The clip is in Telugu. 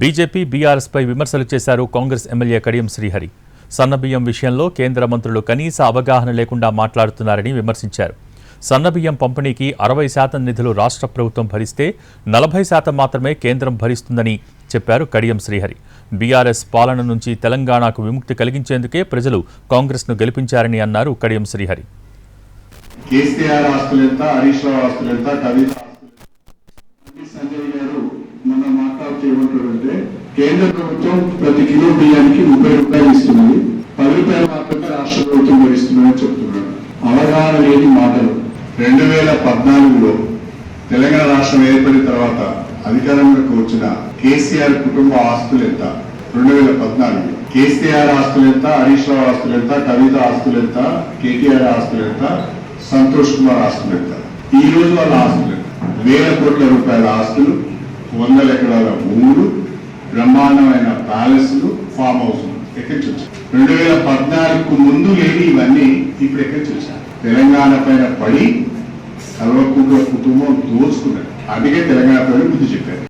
బీజేపీ బీఆర్ఎస్పై విమర్శలు చేశారు కాంగ్రెస్ ఎమ్మెల్యే కడియం శ్రీహరి. సన్నబియ్యం విషయంలో కేంద్ర మంత్రులు కనీస అవగాహన లేకుండా మాట్లాడుతున్నారని విమర్శించారు. సన్నబియ్యం పంపిణీకి అరవై శాతం నిధులు రాష్ట్ర ప్రభుత్వం భరిస్తే నలభై శాతం మాత్రమే కేంద్రం భరిస్తుందని చెప్పారు కడియం శ్రీహరి. బీఆర్ఎస్ పాలన నుంచి తెలంగాణకు విముక్తి కలిగించేందుకే ప్రజలు కాంగ్రెస్ను గెలిపించారని అన్నారు కడియం శ్రీహరి. కేసీఆర్ ఆస్తులు ఎంత హరీష్ రావు ఆస్తులు ఎంత కవిత ఆస్తులు ఎంత? సంజయ్ గారు మొన్న మాట్లాడుతూ ఏమంటాడంటే కేంద్ర ప్రభుత్వం ప్రతి కిలో బియ్యానికి ముప్పై రూపాయలు ఇస్తున్నది. పది రూపాయలు మాత్రమే రాష్ట్ర ప్రభుత్వం భరిస్తుందని చెప్తున్నాడు అవగాహన లేని మాటలు. రెండు వేల పద్నాలుగులో తెలంగాణ రాష్ట్రం ఏర్పడిన తర్వాత అధికారంలోకి వచ్చిన కేసీఆర్ కుటుంబ ఆస్తులు ఎంత? రెండు వేల పద్నాలుగు. కేసీఆర్ ఆస్తులు ఎంత? హరీష్ రావు ఆస్తులు ఎంత? కవిత ఆస్తులు ఎంత? కేటీఆర్ ఆస్తులు ఎంత? సంతోష్ కుమార్ ఆస్తులు ఎంత? ఈ రోజు వాళ్ళ ఆస్తులు వేల కోట్ల రూపాయల ఆస్తులు వందల ఎకరాల భూములు బ్రహ్మాండమైన ప్యాలెస్లు ఫామ్ హౌస్లు ఎక్కడి నుంచి వచ్చాయి రెండు వేల పద్నాలుగు ముందు లేని ఇవన్నీ ఇప్పుడు ఎక్కడి నుంచి వచ్చాయి తెలంగాణ పైన పడి కల్వకుంట్ల కుటుంబం దోచుకున్నారు అందుకే తెలంగాణ ప్రజలు బుద్ధి చెప్పారు.